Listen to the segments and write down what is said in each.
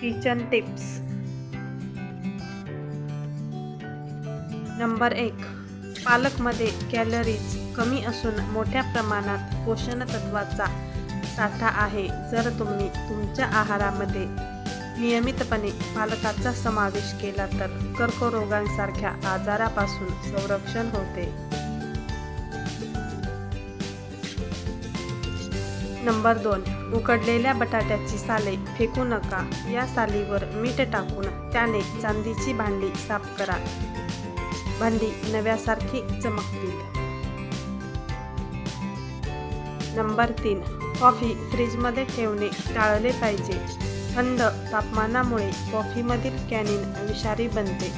Kitchen tips number एक. पालकमध्ये calories कमी असून मोठ्या प्रमाणात पोषण तत्वाचा साठा आहे. जर तुम्ही तुमच्या आहारामध्ये नियमितपणे पालकाचा समावेश केला तर कर्करोगांसारख्या आजारापासून संरक्षण होते. नंबर दोन उकडलेल्या बटाट्याची साले फेकू नका. या सालीवर मीठ टाकून त्याने चांदीची भांडी साफ करा. भांडी नव्यासारखी चमकतील. नंबर तीन कॉफी फ्रीजमध्ये ठेवणे टाळले पाहिजे. थंड तापमानामुळे कॉफीमधील कॅनिन विषारी बनते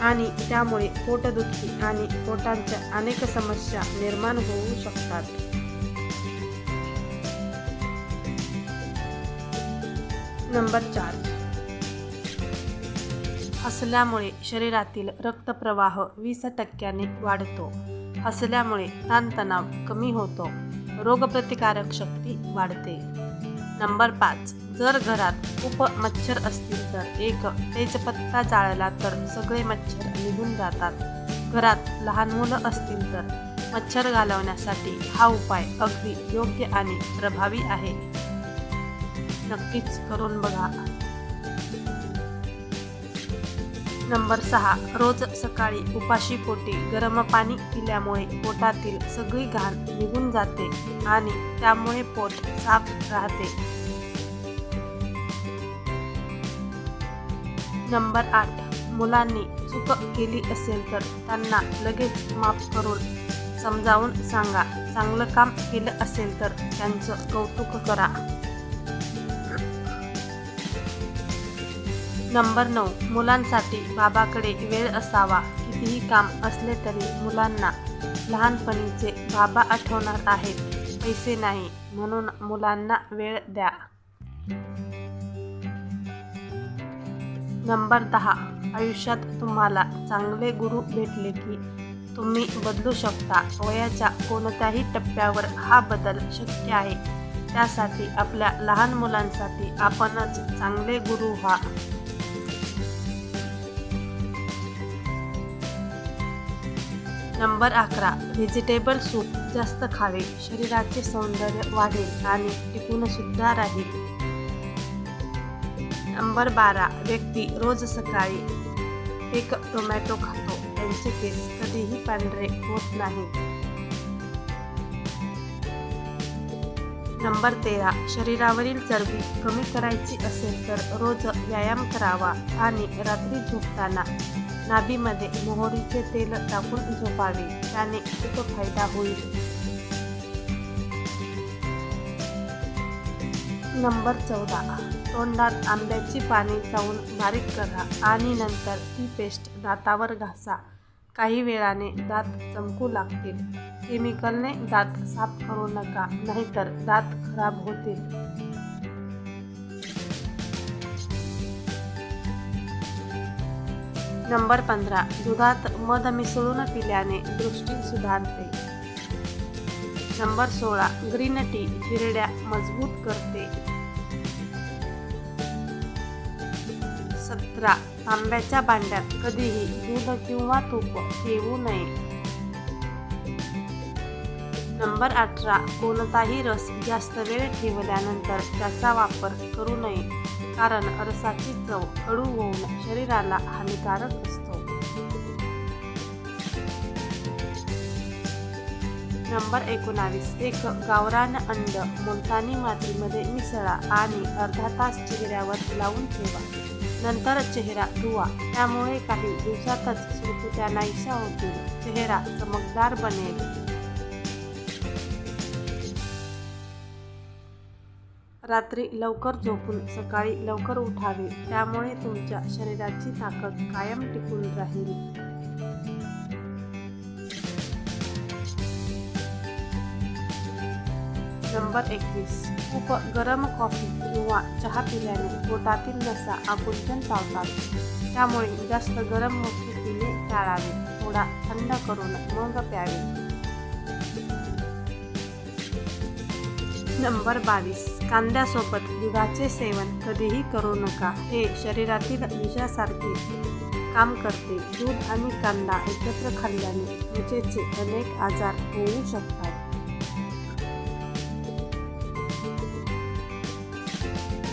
आणि त्यामुळे पोटदुखी आणि पोटांच्या अनेक समस्या निर्माण होऊ शकतात. नंबर चार. हसल्यामुळे शरीरातील रक्तप्रवाह वीस टक्क्याने वाढतो. हसल्यामुळे ताणतणाव कमी होतो. रोगप्रतिकारक शक्ती वाढते. नंबर पाच. जर घरात खूप मच्छर असतील तर एक तेजपत्ता जाळला तर सगळे मच्छर निघून जातात. घरात लहान मुलं असतील तर मच्छर घालवण्यासाठी हा उपाय अगदी योग्य आणि प्रभावी आहे. नक्कीच करून बघा. नंबर सहा रोज सकाळी उपाशी पोटी गरम पाणी पिल्यामुळे पोटातील सगळी घाण निघून जाते आणि त्यामुळे पोट साफ राहते. नंबर आठ मुलांनी चूक केली असेल तर त्यांना लगेच माफ करून समजावून सांगा. चांगलं काम केलं असेल तर त्यांचं कौतुक करा. नंबर नऊ मुलांसाठी बाबाकडे वेळ असावा. कितीही काम असले तरी मुलांना लहानपणीचे बाबा आठवणार आहेत. पैसे नाही म्हणून मुलांना वेळ द्या. नंबर दहा आयुष्यात तुम्हाला चांगले गुरु भेटले की तुम्ही बदलू शकता. वयाच्या कोणत्याही टप्प्यावर हा बदल शक्य आहे. त्यासाठी आपल्या लहान मुलांसाठी आपणच चांगले गुरु व्हा. नंबर अकरा व्हेजिटेबल सूप जास्त खावे. शरीराचे सौंदर्य वाढेल आणि टिकूनसुद्धा राहील. नंबर बारा व्यक्ती रोज सकाळी एक टोमॅटो खातो. त्यांचे केस कधीही पांढरे होत नाही. नंबर तेरा शरीरावरील चरबी कमी करायची असेल तर रोज व्यायाम करावा आणि रात्री झोपताना नाभीमध्ये मोहरीचे तेल टाकून झोपावे. त्याने खूप फायदा होईल. नंबर चौदा. तोंडात आंब्याची पाने चावून बारीक करा आणि नंतर ती पेस्ट दातावर घासा. काही वेळाने दात चमकू लागतील. केमिकलने दात साफ करू नका नाहीतर दात खराब होतील. नंबर पंधरा. दुधात मध मिसळून पिल्याने दृष्टी सुधारते. नंबर सोळा. ग्रीन टी हिरड्या मजबूत करते. सतरा. तांब्याच्या भांड्यात कधीही दूध किंवा तूप ठेवू नये. नंबर अठरा. कोणताही रस जास्त वेळ ठेवल्यानंतर त्याचा वापर करू नये. कारण अरसाची चव कडू होऊन शरीराला हानिकारक असतो. नंबर एकोणावीस. एक गावरान अंड मुलतानी मातीमध्ये मिसळा आणि अर्धा तास चेहऱ्यावर लावून ठेवा. नंतर चेहरा धुवा. त्यामुळे काही दिवसातच सुरकुत्या नाहीशा होतील चेहरा चमकदार बनेल. रात्री लवकर झोपून सकाळी लवकर उठावे. त्यामुळे तुमच्या शरीराची ताकद कायम टिकून राहील. नंबर एकवीस. खूप गरम कॉफी किंवा चहा पिल्याने पोटातील नसा आकुंचन पावतात. त्यामुळे जास्त गरम मोठी पिणे टाळावे. थोडा थंड करून मग प्यावे. नंबर बावीस. कांद्यासोबत दुधाचे सेवन कधीही करू नका. हे शरीरातील विषासारखे काम करते. दूध आणि कांदा एकत्र खाल्ल्याने त्वचेचे अनेक आजार होऊ शकतात.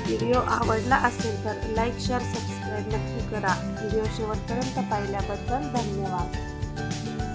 व्हिडिओ आवडला असेल तर लाईक शेअर सबस्क्राईब नक्की करा. व्हिडिओ शेवटपर्यंत पाहिल्याबद्दल धन्यवाद.